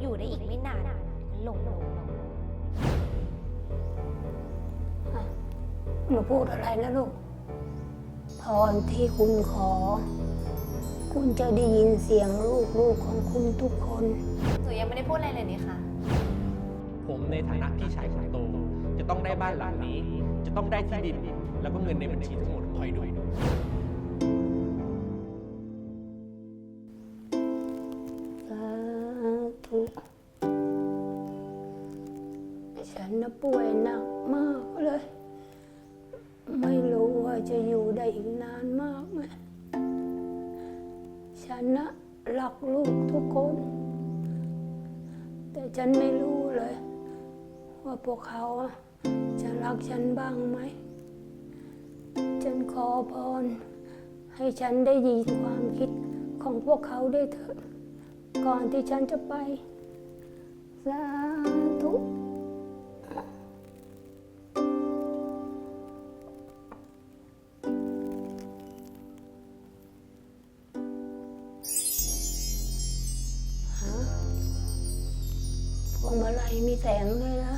อยู่ได้อีกไม่นานหลงหลงหลงหนูพูดอะไรนะลูก พรที่คุณขอ คุณจะได้ยินเสียงลูกๆของคุณทุกคน หนูยังไม่ได้พูดอะไรเลยนี่ค่ะ ผมในฐานะพี่ชายคนโต จะต้องได้บ้านหลังนี้ จะต้องได้ที่ดิน แล้วก็เงินในบัญชีทั้งหมดคอยดูส ป่วยหนักมากเลย ไม่รู้ว่าจะอยู่ได้อีกนานมากไหมฉันนะรักลูกทุกคน แต่ฉันไม่รู้เลย ว่าพวกเขาจะรักฉันบ้างไหม ฉันขอพร ให้ฉันได้ยินความคิดของพวกเขาด้วยเถิดก่อนที่ฉันจะไปสา พวงมาลัยมีแสงเลยนะ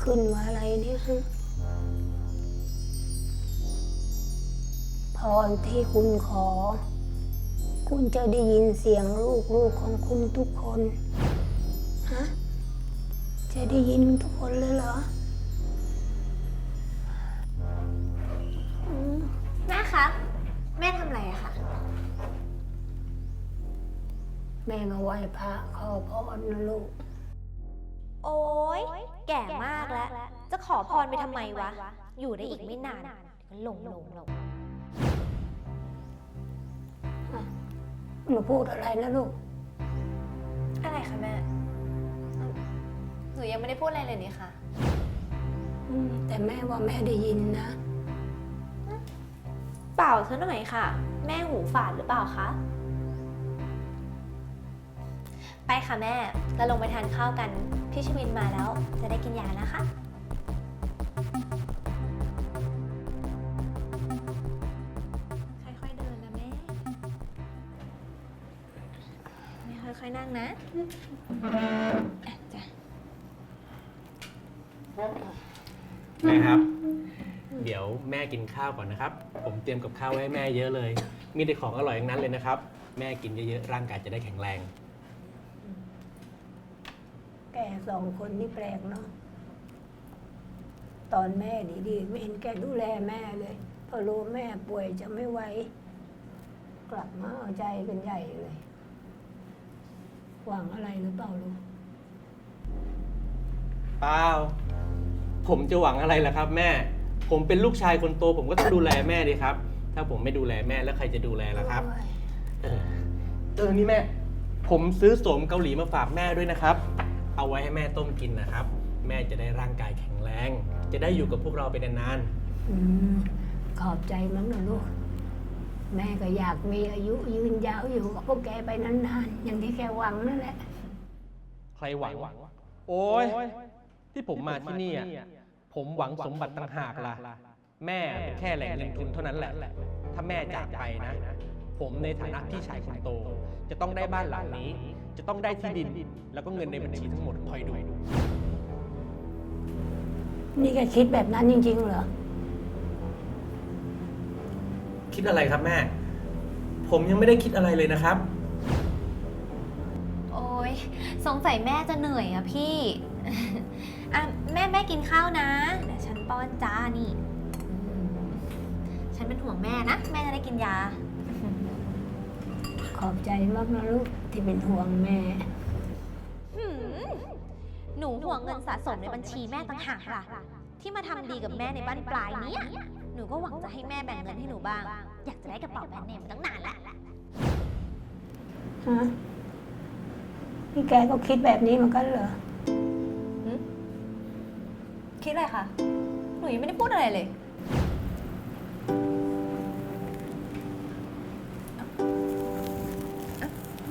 ขึ้นมาอะไรนี่ยฮะพรที่คุณขอ คุณจะได้ยินเสียงลูกๆของคุณทุกคน ฮะ จะได้ยินทุกคนเลยเหรอแม่คะแม่ทำอะไรอะคะ แม่มาไหว้พระขอพรนะลูก โอ๊ยแก่มากแล้ว จะขอพรไปทำไมวะ อยู่ได้อีกไม่นานหลงหลงหลงหนูพูดอะไรนะลูก อะไรคะแม่ หนูยังไม่ได้พูดอะไรเลยนี่ค่ะ อืมแต่แม่ว่าแม่ได้ยินนะ เปล่าซะหน่อยค่ะ แม่หูฝาดหรือเปล่าคะ ไปค่ะแม่ เราลงไปทานข้าวกัน พี่ชวินมาแล้วจะได้กินยานะคะ ค่อยๆเดินนะแม่แม่ค่อยๆนั่งนะอะจ้ะแม่ครับ เดี๋ยวแม่กินข้าวก่อนนะครับ ผมเตรียมกับข้าวไว้ให้แม่เยอะเลย มีแต่ของอร่อยอย่างนั้นเลยนะครับ แม่กินเยอะๆร่างกายจะได้แข็งแรง แกสองคนนี่แปลกเนาะตอนแม่ดีๆ ไม่เห็นแกดูแลแม่เลย พอรู้แม่ป่วยจะไม่ไหวกลับมาเอาใจกันใหญ่เลย หวังอะไรหรือเปล่าลูกเปล่าผมจะหวังอะไรล่ะครับ แม่ ผมเป็นลูกชายคนโต ผมก็ต้องดูแลแม่ดีครับ ถ้าผมไม่ดูแลแม่แล้วใครจะดูแลล่ะครับ เออเออนี่แม่ ผมซื้อโสมเกาหลีมาฝากแม่ด้วยนะครับ เอาไว้ให้แม่ต้มกินนะครับ แม่จะได้ร่างกายแข็งแรง จะได้อยู่กับพวกเราไปนานอืมขอบใจมั้งนะลูก แม่ก็อยากมีอายุยืนยาวอยู่กับพวกแกไปนานๆ อย่างที่แกหวังนั่นแหละ ๆ ใครหวัง โอ้ยที่ผมมาที่นี่อะผมหวังสมบัติต่างหากล่ะ แม่เป็นแค่แหล่งเงินทุนเท่านั้นแหละ ถ้าแม่จากไปนะ ผมในฐานะพี่ชายคนโต จะต้องได้บ้านหลังนี้ จะต้องได้ที่ดิน แล้วก็เงินในบัญชีทั้งหมดคอยดู นี่แกคิดแบบนั้นจริง ๆ เหรอ คิดอะไรครับแม่ ผมยังไม่ได้คิดอะไรเลยนะครับ โอ้ยสงสัยแม่จะเหนื่อยอะพี่ อะแม่แม่กินข้าวนะเดี๋ยวฉันป้อนจ้านี่อืมฉันเป็นห่วงแม่นะ แม่จะได้กินยาข อบใจมากนะลูกที่เป็นห่วงแม่ หืมหนูห่วงเงินสะสมในบัญชีแม่ต่างหากล่ะ ที่มาทำดีกับแม่ในบ้านปลายเนี้ยหนูก็หวังจะให้แม่แบ่งเงินให้หนูบ้าง อยากจะได้กระเป๋าแบรนด์เนมมาตั้งนานละฮะนี่แกก็คิดแบบนี้เหมือนกันเหรอ คิดอะไรคะ หนูยังไม่ได้พูดอะไรเลย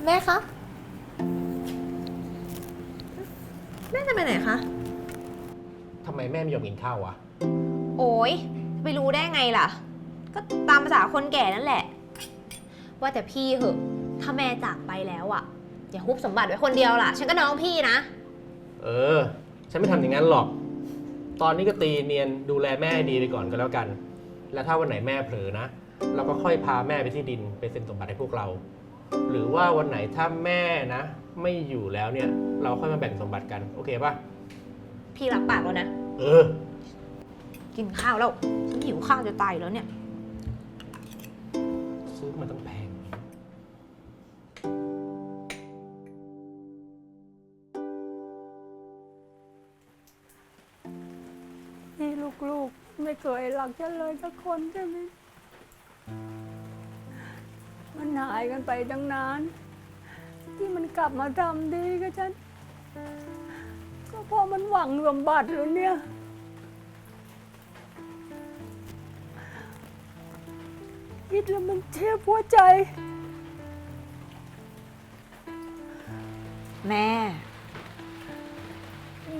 แม่คะ แม่จะไปไหนคะ ทำไมแม่ไม่ยอมกินข้าววะ โอ้ยจะไปรู้ได้ไงล่ะ ก็ตามภาษาคนแก่นั่นแหละ ว่าแต่พี่เหอะ ถ้าแม่จากไปแล้วอะอย่าฮุบสมบัติไว้คนเดียวล่ะ ฉันก็น้องพี่นะ เออ ฉันไม่ทำอย่างนั้นหรอก ตอนนี้ก็ตีเนียนดูแลแม่ให้ดีไปก่อนก็แล้วกัน แล้วถ้าวันไหนแม่เผลอนะ เราก็ค่อยพาแม่ไปที่ดินไปเซ็นสมบัติให้พวกเรา หรือว่าวันไหนถ้าแม่นะ ไม่อยู่แล้วเนี่ย เราค่อยมาแบ่งสมบัติกัน โอเคป่ะพี่รับปากแล้วนะ เออ กินข้าวแล้วฉันหิวข้าวจะตายแล้วเนี่ย ซื้อมาต้องแพง นี่ลูกๆ ไม่เคยรักฉันเลยสักคนใช่ไหมายกันไปตั้งนาน ที่มันกลับมาทำดีกับฉัน ก็เพราะมันหวังสมบัติแล้วเนี่ย คิดแล้วมันเจ็บหัวใจ แม่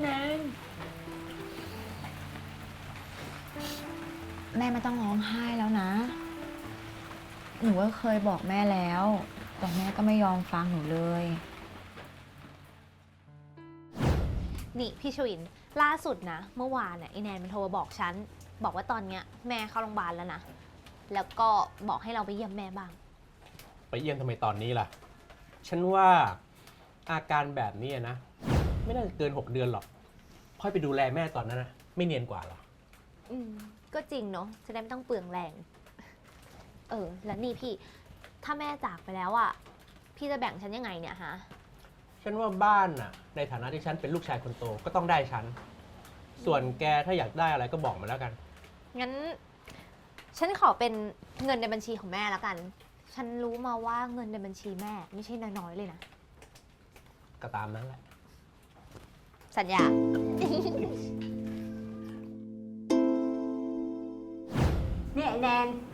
แนนแม่ไม่ต้องร้องไห้แล้วนะ หนูก็เคยบอกแม่แล้ว แต่แม่ก็ไม่ยอมฟังหนูเลย นี่พี่ชวิน ล่าสุดนะ เมื่อวานเนี่ยไอแนนมันโทรมาบอกฉัน บอกว่าตอนเนี้ยแม่เข้าโรงพยาบาลแล้วนะ แล้วก็บอกให้เราไปเยี่ยมแม่บ้าง ไปเยี่ยมทำไมตอนนี้ล่ะ ฉันว่าอาการแบบนี้นะ ไม่น่าจะเกิน 6 เดือนหรอก ค่อยไปดูแลแม่ตอนนั้นนะ ไม่เนียนกว่าหรอ อืม ก็จริงเนาะจะได้ไม่ต้องเปลืองแรง เออ แล้วนี่พี่ ถ้าแม่จากไปแล้วอะพี่จะแบ่งฉันยังไงเนี่ยฮะ ฉันว่าบ้านน่ะ ในฐานะที่ฉันเป็นลูกชายคนโตก็ต้องได้ฉัน ส่วนแกถ้าอยากได้อะไรก็บอกมาแล้วกัน งั้น ฉันขอเป็นเงินในบัญชีของแม่แล้วกัน ฉันรู้มาว่าเงินในบัญชีแม่ ไม่ใช่น้อยๆเลยนะ ก็ตามนั้นแหละ สัญญานี่ไอ้แนนแกเป็น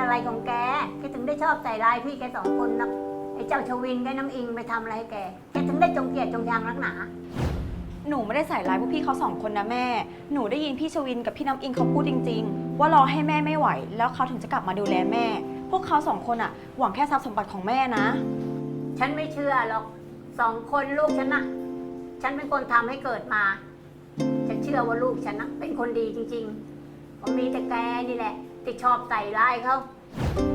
อะไรของแก แกถึงได้ชอบใส่ร้ายพี่แกสองคนนะไอ้เจ้าชวินกับน้ำอิงไปทำอะไรให้แก แกถึงได้จงเกลียดจงชังนักหนา หนูไม่ได้ใส่ร้ายพวกพี่เขาสองคนนะแม่ หนูได้ยินพี่ชวินกับพี่น้ำอิงเขาพูดจริง ๆ ว่ารอให้แม่ไม่ไหว แล้วเขาถึงจะกลับมาดูแลแม่ พวกเขาสองคนอะหวังแค่ทรัพย์สมบัติของแม่นะ ฉันไม่เชื่อหรอกสองคนลูกฉันนะฉันเป็นคนทำให้เกิดมา ฉันเชื่อว่าลูกฉันนะเป็นคนดีจริงๆมันมีแต่แกนี่แหละ ที่ชอบใส่ร้ายเขา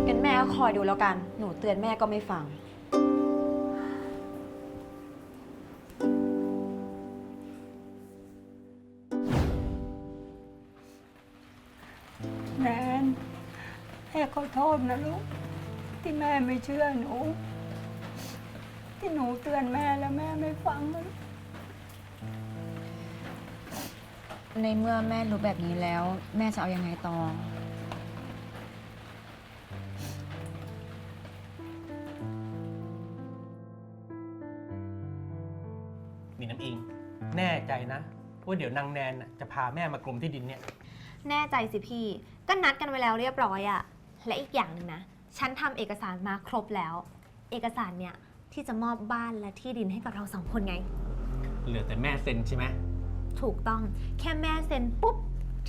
งั้นแม่ก็คอยดูแล้วกัน หนูเตือนแม่ก็ไม่ฟัง แนนแม่ขอโทษนะลูก ที่แม่ไม่เชื่อหนู ที่หนูเตือนแม่แล้วแม่ไม่ฟังมันในเมื่อแม่รู้แบบนี้แล้ว แม่จะเอายังไงต่อ ว่าเดี๋ยวนางแนนน่ะจะพาแม่มากรมที่ดินเนี่ย แน่ใจสิพี่ ก็นัดกันไว้แล้วเรียบร้อยอะและอีกอย่างหนึ่งนะ ฉันทำเอกสารมาครบแล้ว เอกสารเนี่ยที่จะมอบบ้านและที่ดินให้กับเราสองคนไง เหลือแต่แม่เซ็นใช่ไหมถูกต้อง แค่แม่เซ็นปุ๊บ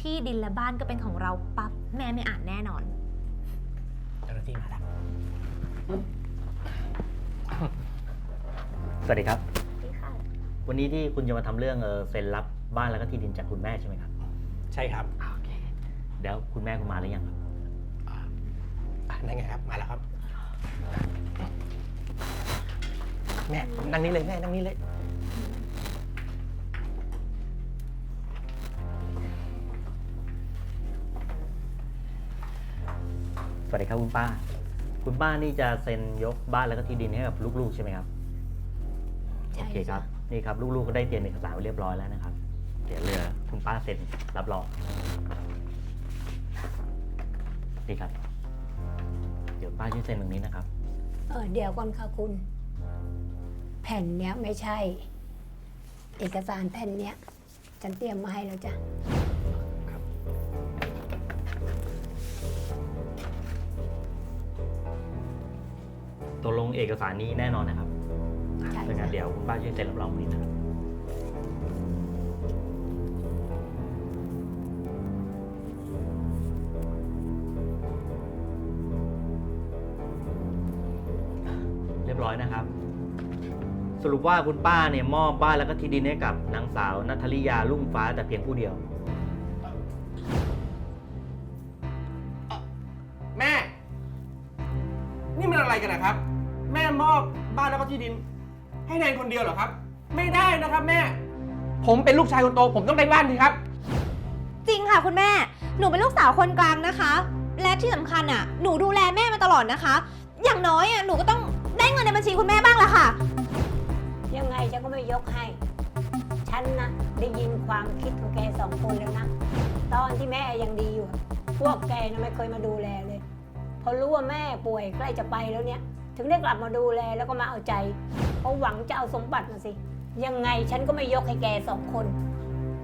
ที่ดินและบ้านก็เป็นของเราปั๊บ แม่ไม่อ่านแน่นอน เจ้าหน้าที่มาแล้วสวัสดีครับ วันนี้ที่คุณจะมาทำเรื่องเออเซ็นรับ บ้านแล้วก็ที่ดินจากคุณแม่ใช่ไหมครับใช่ครับโอเคเดี๋ยวคุณแม่คุณมาหรือยังครับอะนั่นไงครับ มาแล้วครับ แม่นั่งนี้เลยแม่นั่งนี้เลย สวัสดีครับคุณป้า คุณป้านี่จะเซ็นยกบ้านแล้วก็ที่ดินให้กับลูกๆใช่ไหมครับใช่โอเคครับ นี่ครับลูกๆก็ได้เตรียมเอกสารไว้เรียบร้อยแล้วนะครับ เดี๋ยวเหลือคุณป้าเซ็นรับรองนี่ครับ เดี๋ยวป้าช่วยเซ็นตรงนี้นะครับ เออเดี๋ยวก่อนค่ะคุณ แผ่นเนี้ยไม่ใช่ เอกสารแผ่นเนี้ย ฉันเตรียมมาให้แล้วจ้ะตกลงเอกสารนี้แน่นอนนะครับใช่ดังนั้นค่ะเดี๋ยวคุณป้าช่วยเซ็นรับรองตรงนี้นะครับ สรุปว่าคุณป้าเนี่ยมอบบ้านแล้วก็ที่ดินให้กับนางสาวนัทธริยาลุ่งฟ้าแต่เพียงผู้เดียว แม่ นี่มันอะไรกันนะครับ แม่มอบบ้านแล้วก็ที่ดิน ให้แนนคนเดียวเหรอครับ ไม่ได้นะครับแม่ ผมเป็นลูกชายคนโต ผมต้องได้บ้านทีครับ จริงค่ะคุณแม่ หนูเป็นลูกสาวคนกลางนะคะ และที่สำคัญอะ หนูดูแลแม่มาตลอดนะคะ อย่างน้อยอะ หนูก็ต้อง ได้เงินในบัญชีคุณแม่บ้างละค่ะ ยังไงฉันก็ไม่ยกให้ ฉันนะได้ยินความคิดของแกสองคนแล้วนะ ตอนที่แม่ยังดีอยู่ พวกแกนะไม่เคยมาดูแลเลย พอรู้ว่าแม่ป่วยใกล้จะไปแล้วเนี่ย ถึงได้กลับมาดูแลแล้วก็มาเอาใจเพราะหวังจะเอาสมบัติมาสิ ยังไงฉันก็ไม่ยกให้แกสองคน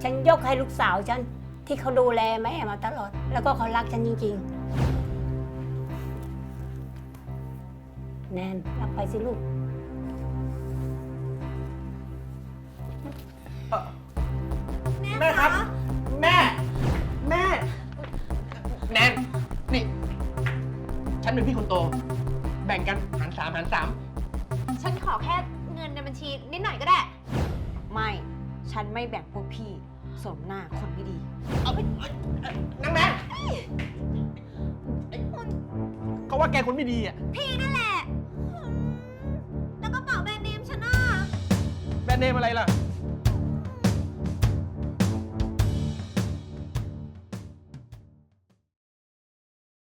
ฉันยกให้ลูกสาวฉันที่เขาดูแลแม่มาตลอด แล้วก็เขารักฉันจริงๆ แนนรับไปสิลูก แม่ครับ แม่ แม่ แนน นี่ ฉันเป็นพี่คนโต แบ่งกันหารสามหารสามฉันขอแค่เงินในบัญชีนิดหน่อยก็ได้ ไม่ ฉันไม่แบ่งพวกพี่ สมหน้าคนไม่ดี เอาไปเอ้ยเอ้ยนางแนนไอ้เขาว่าแกคนไม่ดีอะ พี่นั่นแหละ นเนมอะไรล่ะ